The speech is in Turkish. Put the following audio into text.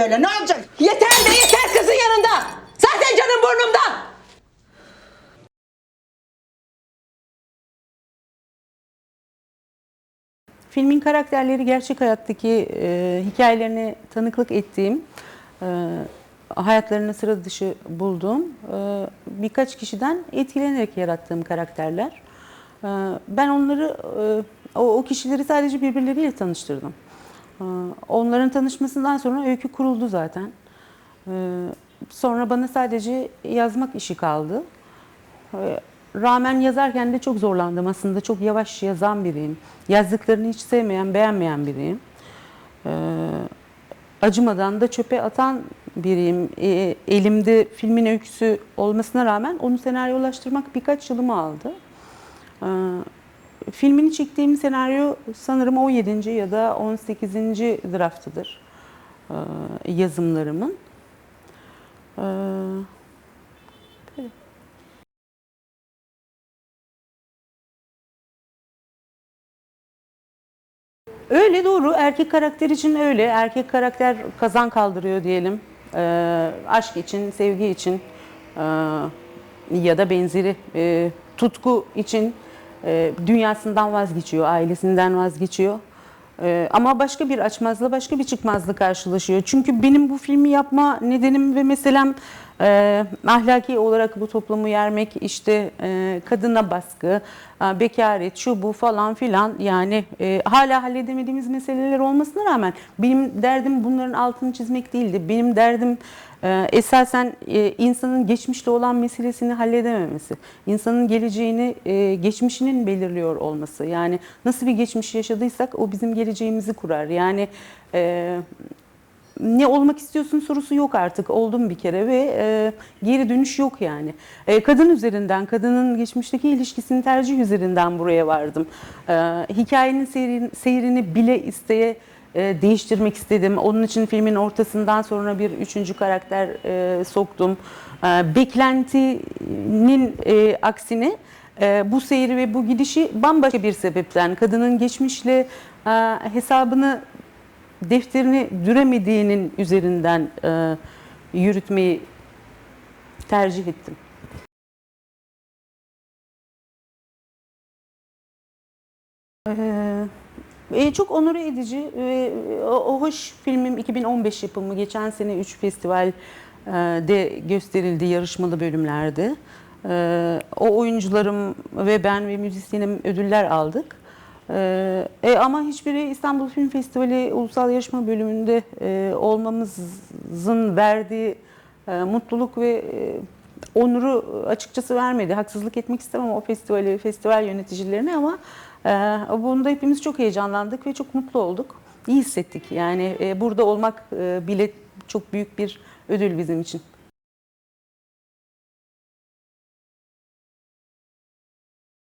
böyle ne olacak? Yeter de yeter kızın yanında. Zaten canım burnumda. Filmin karakterleri gerçek hayattaki e, hikayelerine tanıklık ettiğim, e, hayatlarını sıra dışı bulduğum e, birkaç kişiden etkilenerek yarattığım karakterler. E, ben onları, e, o, o kişileri sadece birbirleriyle tanıştırdım. E, onların tanışmasından sonra öykü kuruldu zaten. E, sonra bana sadece yazmak işi kaldı. Ee, Rağmen yazarken de çok zorlandım aslında. Çok yavaş yazan biriyim. Yazdıklarını hiç sevmeyen, beğenmeyen biriyim. Ee, acımadan da çöpe atan biriyim. Ee, elimde filmin öyküsü olmasına rağmen onu senaryolaştırmak birkaç yılımı aldı. Filmini çektiğim senaryo sanırım 17. ya da 18. draftıdır ee, yazımlarımın. Ee, Öyle doğru. Erkek karakter için öyle. Erkek karakter kazan kaldırıyor diyelim. Ee, aşk için, sevgi için ee, ya da benzeri ee, tutku için ee, dünyasından vazgeçiyor, ailesinden vazgeçiyor. Ee, ama başka bir açmazla, başka bir çıkmazla karşılaşıyor. Çünkü benim bu filmi yapma nedenim ve meselem e, ahlaki olarak bu toplumu yermek, işte e, kadına baskı, e, bekaret, şu bu falan filan yani e, hala halledemediğimiz meseleler olmasına rağmen benim derdim bunların altını çizmek değildi. Benim derdim e, esasen e, insanın geçmişle olan meselesini halledememesi, insanın geleceğini e, geçmişinin belirliyor olması. Yani nasıl bir geçmiş yaşadıysak o bizim geleceğimizi kurar. Yani e, ne olmak istiyorsun sorusu yok artık. Oldum bir kere ve e, geri dönüş yok yani. E, kadın üzerinden, kadının geçmişteki ilişkisini tercih üzerinden buraya vardım. E, hikayenin seyrini, seyrini bile isteye e, değiştirmek istedim. Onun için filmin ortasından sonra bir üçüncü karakter e, soktum. E, beklentinin e, aksine e, bu seyri ve bu gidişi bambaşka bir sebepten kadının geçmişle e, hesabını defterini düremediğinin üzerinden e, yürütmeyi tercih ettim. Ee, e, çok onur edici ve o, o hoş filmim 2015 yapımı geçen sene 3 festivalde gösterildi yarışmalı bölümlerde. Ee, o oyuncularım ve ben ve müzisyenim ödüller aldık. Ee, e, ama hiçbiri İstanbul Film Festivali Ulusal Yarışma bölümünde e, olmamızın verdiği e, mutluluk ve e, onuru açıkçası vermedi. Haksızlık etmek istemem o festivali, festival yöneticilerine ama e, bunda hepimiz çok heyecanlandık ve çok mutlu olduk. İyi hissettik yani e, burada olmak e, bile çok büyük bir ödül bizim için.